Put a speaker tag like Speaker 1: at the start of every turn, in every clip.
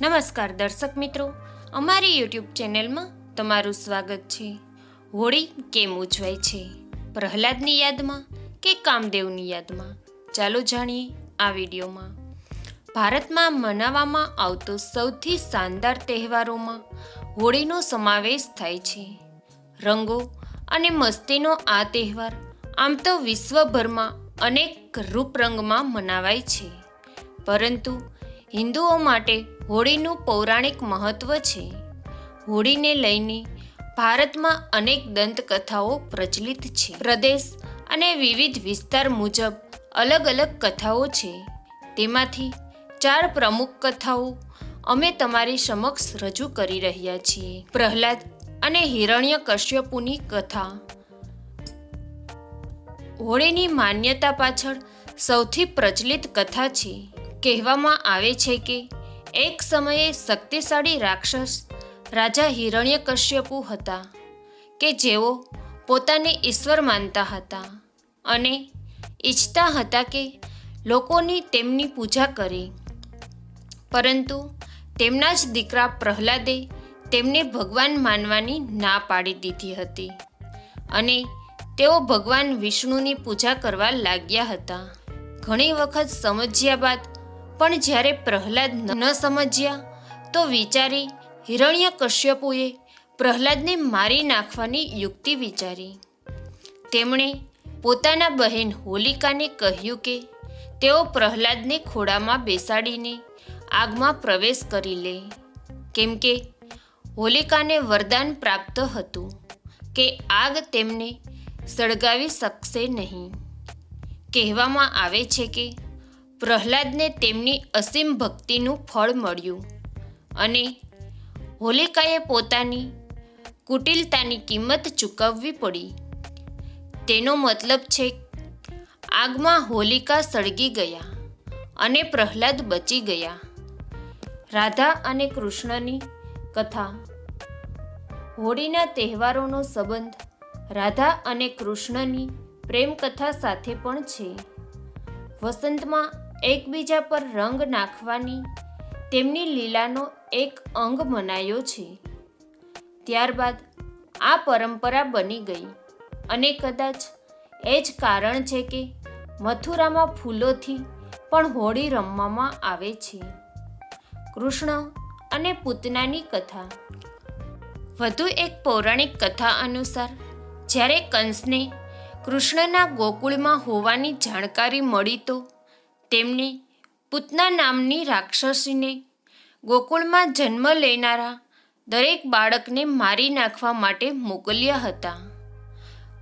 Speaker 1: નમસ્કાર દર્શક મિત્રો, અમારી યુટ્યુબ ચેનલમાં તમારું સ્વાગત છે. હોળી કેમ ઉજવાય છે? પ્રહલાદની યાદમાં કે કામદેવની યાદમાં? ચાલો જાણીએ આ વિડીયોમાં. ભારતમાં મનાવવામાં આવતો સૌથી શાનદાર તહેવારોમાં હોળીનો સમાવેશ થાય છે. રંગો અને મસ્તીનો આ તહેવાર આમ તો વિશ્વભરમાં અનેક રૂપરંગમાં મનાવાય છે. પરંતુ હિન્દુઓ માટે હોળીનું પૌરાણિક મહત્વ છે. હોળીને લઈને ભારતમાં અનેક દંતકથાઓ પ્રચલિત છે. પ્રદેશ અને વિવિધ વિસ્તાર મુજબ અલગ અલગ કથાઓ છે. તેમાંથી ચાર પ્રમુખ કથાઓ અમે તમારી સમક્ષ રજૂ કરી રહ્યા છીએ. પ્રહલાદ અને હિરણ્ય કશ્યપુની કથા. હોળીની માન્યતા પાછળ સૌથી પ્રચલિત કથા છે. કહેવામાં આવે છે કે એક સમયે શક્તિશાળી રાક્ષસ રાજા હિરણ્યકશ્યપુ હતા કે જેઓ પોતાને ઈશ્વર માનતા હતા અને ઈચ્છતા હતા કે લોકોની તેમની પૂજા કરે. પરંતુ તેમના જ દીકરા પ્રહલાદે તેમને ભગવાન માનવાની ના પાડી દીધી હતી અને તેઓ ભગવાન વિષ્ણુની પૂજા કરવા લાગ્યા હતા. ઘણી વખત સમજ્યા બાદ પણ જ્યારે પ્રહલાદ ન સમજ્યા, તો વિચારી હિરણ્ય કશ્યપુએ પ્રહલાદને મારી નાખવાની યુક્તિ વિચારી. તેમણે પોતાના બહેન હોલિકાને કહ્યું કે તેઓ પ્રહલાદને ખોળામાં બેસાડીને આગમાં પ્રવેશ કરી લે. કેમ કે હોલિકાને વરદાન પ્રાપ્ત હતું કે આગ તેમને સળગાવી શકશે નહીં. કહેવામાં આવે છે કે પ્રહલાદને તેમની અસીમ ભક્તિનું ફળ મળ્યું અને હોલિકાએ પોતાની કુટિલતાની કિંમત ચૂકવવી પડી. તેનો મતલબ છે, આગમાં હોલિકા સળગી ગયા અને પ્રહલાદ બચી ગયા. રાધા અને કૃષ્ણની કથા. હોળીના તહેવારોનો સંબંધ રાધા અને કૃષ્ણની પ્રેમ કથા સાથે પણ છે. વસંતમાં એકબીજા પર રંગ નાખવાની તેમની લીલાનો એક અંગ મનાયો છે. ત્યારબાદ આ પરંપરા બની ગઈ અને કદાચ એ જ કારણ છે કે મથુરામાં ફૂલોથી પણ હોળી રમવામાં આવે છે. કૃષ્ણ અને પૂતનાની કથા. વધુ એક પૌરાણિક કથા અનુસાર, જ્યારે કંસને કૃષ્ણના ગોકુળમાં હોવાની જાણકારી મળી તો તેમણે પૂતના નામની રાક્ષસીને ગોકુળમાં જન્મ લેનારા દરેક બાળકને મારી નાખવા માટે મોકલ્યા હતા.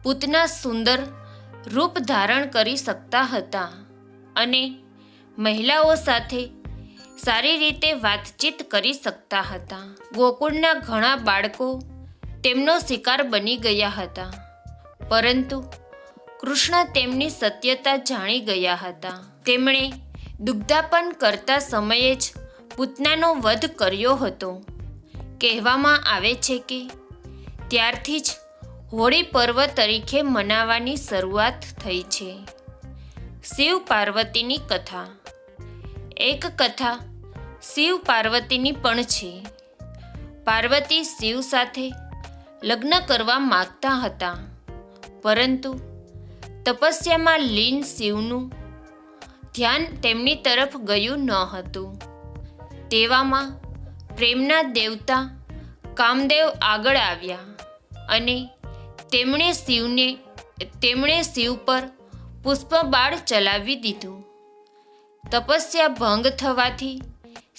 Speaker 1: પૂતના સુંદર રૂપ ધારણ કરી શકતા હતા અને મહિલાઓ સાથે સારી રીતે વાતચીત કરી શકતા હતા. ગોકુળના ઘણા બાળકો તેમનો શિકાર બની ગયા હતા, પરંતુ કૃષ્ણ તેમની સત્યતા જાણી ગયા હતા. તેમણે દુગ્ધાપન કરતા સમયે જ પૂતનાનો વધ કર્યો હતો. કહેવામાં આવે છે કે ત્યારથી જ હોળી પર્વ તરીકે મનાવવાની શરૂઆત થઈ છે. શિવ પાર્વતીની કથા. એક કથા શિવ પાર્વતીની પણ છે. પાર્વતી શિવ સાથે લગ્ન કરવા માગતા હતા. પરંતુ તપસ્યામાં લીન શિવનું ધ્યાન તેમની તરફ ગયું ન હતું. તેવામાં પ્રેમના દેવતા કામદેવ આગળ આવ્યા અને તેમણે શિવને, તેમણે શિવ પર પુષ્પબાળ ચલાવી દીધું. તપસ્યા ભંગ થવાથી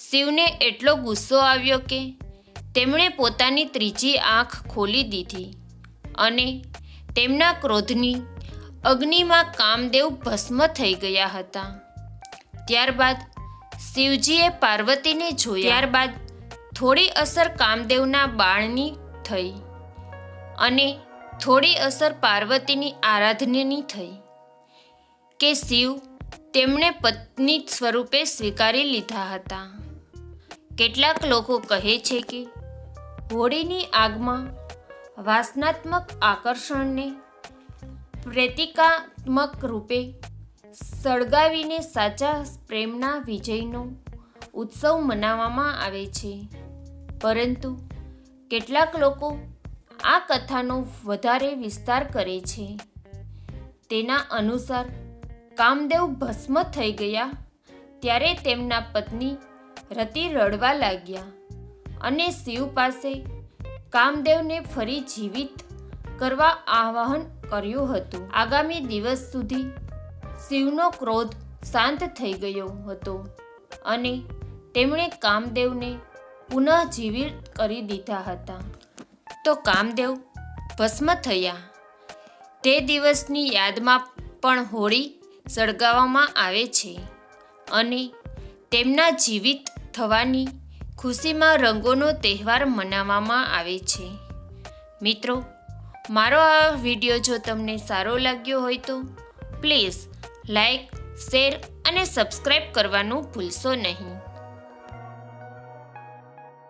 Speaker 1: શિવને એટલો ગુસ્સો આવ્યો કે તેમણે પોતાની ત્રીજી આંખ ખોલી દીધી અને તેમના ક્રોધની અગ્નિમાં કામદેવ ભસ્મ થઈ ગયા હતા. ત્યારબાદ શિવજીએ પાર્વતીને જોયા. ત્યારબાદ થોડી અસર કામદેવના બાણની થઈ અને થોડી અસર પાર્વતીની આરાધનાની થઈ કે શિવ તેમણે પત્ની સ્વરૂપે સ્વીકારી લીધા હતા. કેટલાક લોકો કહે છે કે હોળીની આગમાં વાસનાત્મક આકર્ષણને પ્રતિકાત્મક રૂપે સળગાવીને સાચા પ્રેમના વિજયનો ઉત્સવ મનાવવામાં આવે છે. પરંતુ કેટલાક લોકો આ કથાનો વધારે વિસ્તાર કરે છે. તેના અનુસાર કામદેવ ભસ્મ થઈ ગયા ત્યારે તેમના પત્ની રતિ રડવા લાગ્યા અને શિવ પાસે કામદેવને ફરી જીવિત કરવા આહ્વાન કર્યું હતું. આગામી દિવસ સુધી શિવનો ક્રોધ શાંત થઈ ગયો હતો અને તેમણે કામદેવને પુનઃ જીવિત કરી દીધા હતા. તો કામદેવ ભસ્મ થયા. તે દિવસની યાદમાં પણ હોળી સળગાવવામાં આવે છે અને તેમના જીવિત થવાની ખુશીમાં રંગોનો તહેવાર મનાવવામાં આવે છે. મિત્રો મારો આ વીડિયો જો તમને સારો લાગ્યો હોય તો પ્લીઝ લાઈક, શેર અને સબસ્ક્રાઈબ કરવાનું ભૂલશો નહીં.